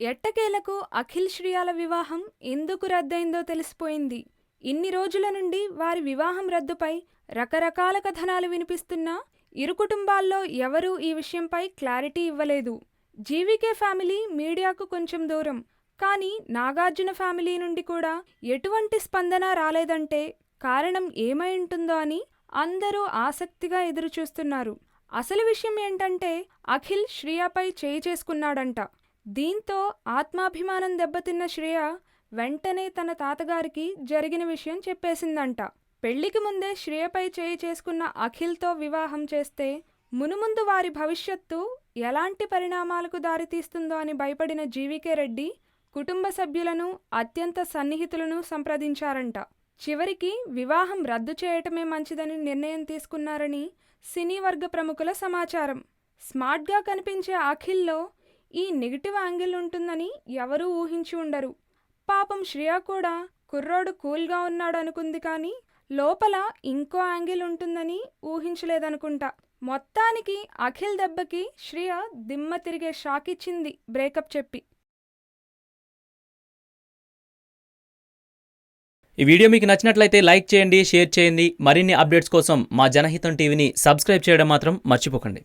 ఎట్టకేలకు అఖిల్ శ్రియాల వివాహం ఎందుకు రద్దయిందో తెలిసిపోయింది. ఇన్ని రోజుల నుండి వారి వివాహం రద్దుపై రకరకాల కథనాలు వినిపిస్తున్నా ఇరు కుటుంబాల్లో ఎవరూ ఈ విషయంపై క్లారిటీ ఇవ్వలేదు. జీవికే ఫ్యామిలీ మీడియాకు కొంచెం దూరం. కానీ నాగార్జున ఫ్యామిలీ నుండి కూడా ఎటువంటి స్పందన రాలేదంటే కారణం ఏమై ఉంటుందో అని అందరూ ఆసక్తిగా ఎదురుచూస్తున్నారు. అసలు విషయం ఏంటంటే అఖిల్ శ్రియాపై చేయి చేసుకున్నాడంట. దీంతో ఆత్మాభిమానం దెబ్బతిన్న శ్రేయ వెంటనే తన తాతగారికి జరిగిన విషయం చెప్పేసిందంట. పెళ్ళికి ముందే శ్రేయపై చేయి చేసుకున్న అఖిల్తో వివాహం చేస్తే మునుముందు వారి భవిష్యత్తు ఎలాంటి పరిణామాలకు దారితీస్తుందో అని భయపడిన జీవికే రెడ్డి కుటుంబ సభ్యులను అత్యంత సన్నిహితులను సంప్రదించారంట. చివరికి వివాహం రద్దు చేయటమే మంచిదని నిర్ణయం తీసుకున్నారని సినీ వర్గ ప్రముఖుల సమాచారం. స్మార్ట్గా కనిపించే అఖిల్లో ఈ నెగిటివ్ యాంగిల్ ఉంటుందని ఎవరూ ఊహించి ఉండరు. పాపం శ్రియ కూడా కుర్రోడు కూల్గా ఉన్నాడు అనుకుంది కానీ లోపల ఇంకో యాంగిల్ ఉంటుందని ఊహించలేదనుకుంటా. మొత్తానికి అఖిల్ దెబ్బకి శ్రియ దిమ్మ తిరిగే షాక్ ఇచ్చింది బ్రేకప్ చెప్పి. ఈ వీడియో మీకు నచ్చినట్లయితే లైక్ చేయండి షేర్ చేయండి. మరిన్ని అప్డేట్స్ కోసం మా జనహితం టీవీని సబ్స్క్రైబ్ చేయడం మాత్రం మర్చిపోకండి.